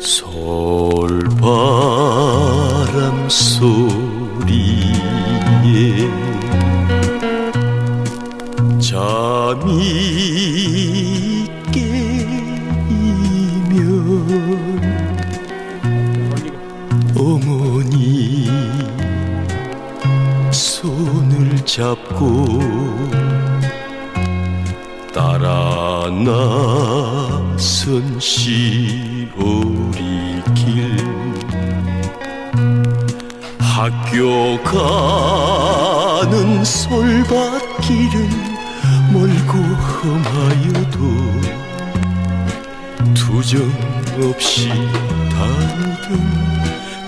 솔바람 소리에 잠이 깨면 어머니 손을 잡고 따라 나 선 시오리 길. 학교 가는 솔밭길은 멀고 험하여도 투정 없이 다니던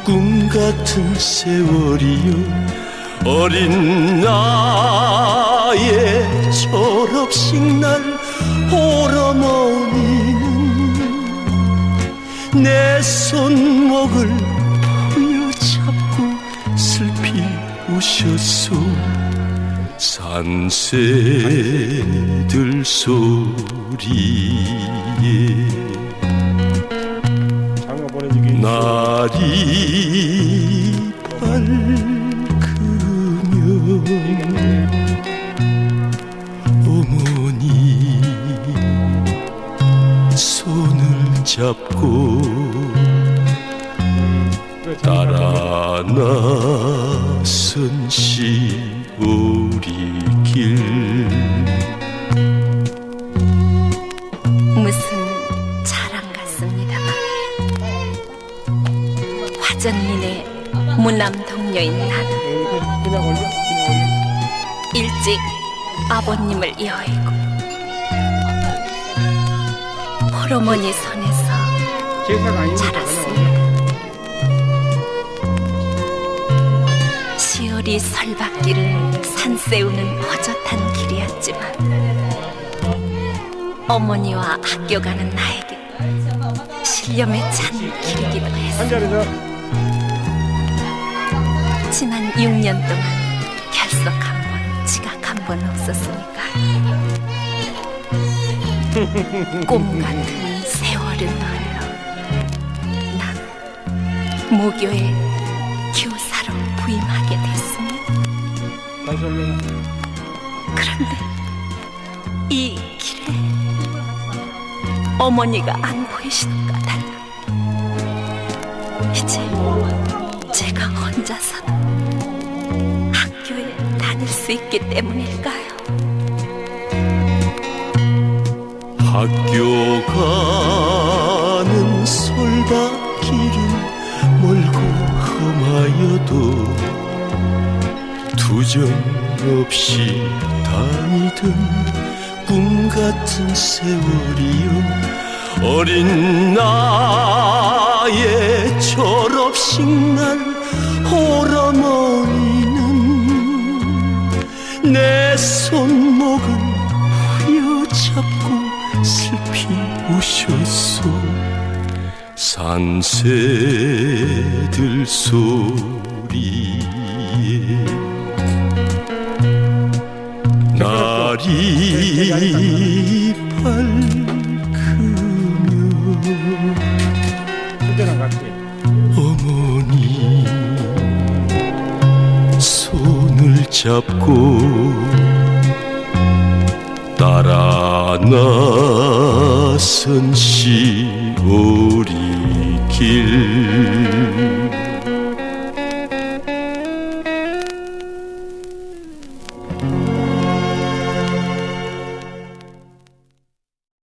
꿈 같은 세월이요. 어린 나의 졸업식 날 홀어머니는 내 손목을 부여잡고 슬피 우셨소. 산새들 소리에 날이 밝으면 잡고 따라 나선 시오리길. 무슨 자랑 같습니다만 화전민의 무남 동료인 나는 일찍 아버님을 여의고. 홀어머니 손에서 그냥 올려 자랐습니다. 시월이 설박길은 산세우는 허젓한 길이었지만 어머니와 학교 가는 나에게 신념에 찬 길이기도 한 했습니다. 지난 6년 동안 결석 한 번, 지각 한 번 없었으니까. 꿈 같은 세월은 난 모교의 교사로 부임하게 됐습니다. 그런데 이 길에 어머니가 안 보이시는가 달라. 이제 제가 혼자서 학교에 다닐 수 있기 때문일까요? 학교 가 하여도 투정 없이 다니던 꿈 같은 세월이요. 어린 나의 졸업식 날 홀어머니는 내 손목을 휘어잡고 슬피 우셨소. 산새 들 소리에 날이 밝으면 어머니 손을 잡고 따라 나선 시오리길